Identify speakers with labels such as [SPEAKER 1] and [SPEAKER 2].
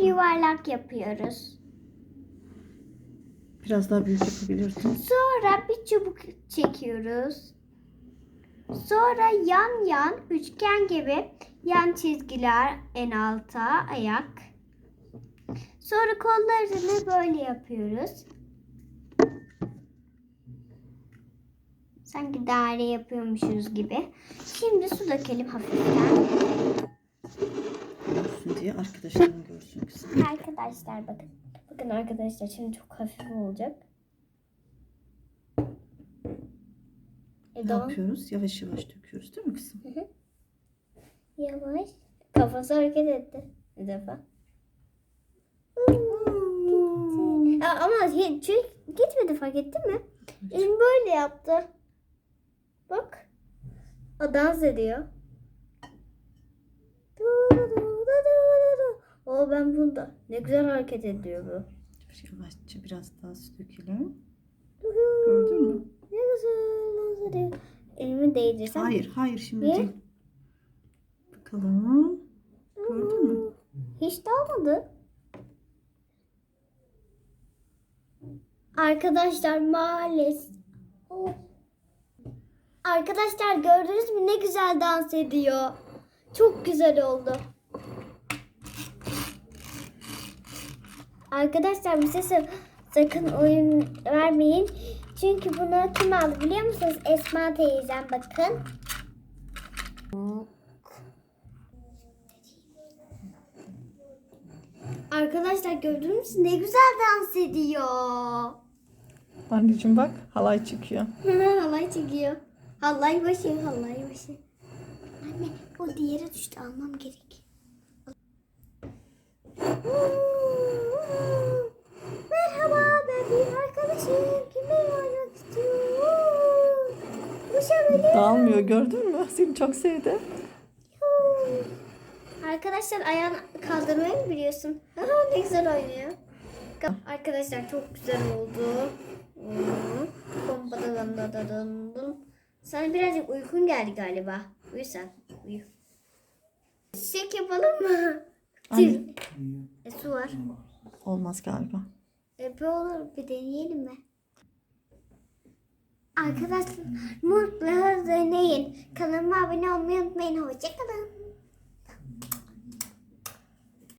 [SPEAKER 1] bir yuvarlak yapıyoruz.
[SPEAKER 2] Biraz daha büyük yapabilirsin.
[SPEAKER 1] Sonra bir çubuk çekiyoruz. Sonra yan yan üçgen gibi yan çizgiler en alta ayak. Sonra kollarını böyle yapıyoruz. Sanki daire yapıyormuşuz gibi. Şimdi su dökelim hafiften.
[SPEAKER 2] Diye arkadaşların görsün kızım.
[SPEAKER 1] Arkadaşlar bakın. Bakın arkadaşlar şimdi çok hafif olacak. E,
[SPEAKER 2] Ne
[SPEAKER 1] tamam.
[SPEAKER 2] yapıyoruz? Yavaş yavaş döküyoruz değil mi kızım?
[SPEAKER 1] Yavaş. Kafası hareket etti. Bir defa. Aa, ama hiç gitmedi fark ettin mi? Elim böyle yaptı. Bak. O dans ediyor. O ben bunda. Ne güzel hareket ediyor bu.
[SPEAKER 2] Yavaşça biraz daha su dökelim. Gördün mü?
[SPEAKER 1] Ne güzel ediyor. Elimi değdirsem.
[SPEAKER 2] Hayır, hayır şimdi
[SPEAKER 1] Niye?
[SPEAKER 2] değil. Bakalım. Gördün mü?
[SPEAKER 1] Hiç dalmadı. Arkadaşlar maalesef. Arkadaşlar gördünüz mü ne güzel dans ediyor. Çok güzel oldu. Arkadaşlar bize sa- sakın oyun vermeyin. Çünkü bunu kim aldı biliyor musunuz? Esma teyzem bakın. Arkadaşlar gördünüz mü ne güzel dans ediyor.
[SPEAKER 2] Anneciğim bak halay çıkıyor.
[SPEAKER 1] halay çekiyor. Halay başı, halay başı. Anne o diğeri düştü almam gerek. Ulaşabilir.
[SPEAKER 2] Dağılmıyor gördün mü? Seni çok sevdi.
[SPEAKER 1] Arkadaşlar ayağını kaldırmayı mı biliyorsun? Aha, ne güzel oynuyor. Arkadaşlar çok güzel oldu. Sana birazcık uykun geldi galiba. Uyu sen. Uyu. Çiçek yapalım mı?
[SPEAKER 2] Anne.
[SPEAKER 1] E, su var.
[SPEAKER 2] Olmaz galiba.
[SPEAKER 1] E, bir olur bir deneyelim mi? Arkadaşlar mutlaka deneyin. Kanalıma abone olmayı unutmayın. Hoşçakalın.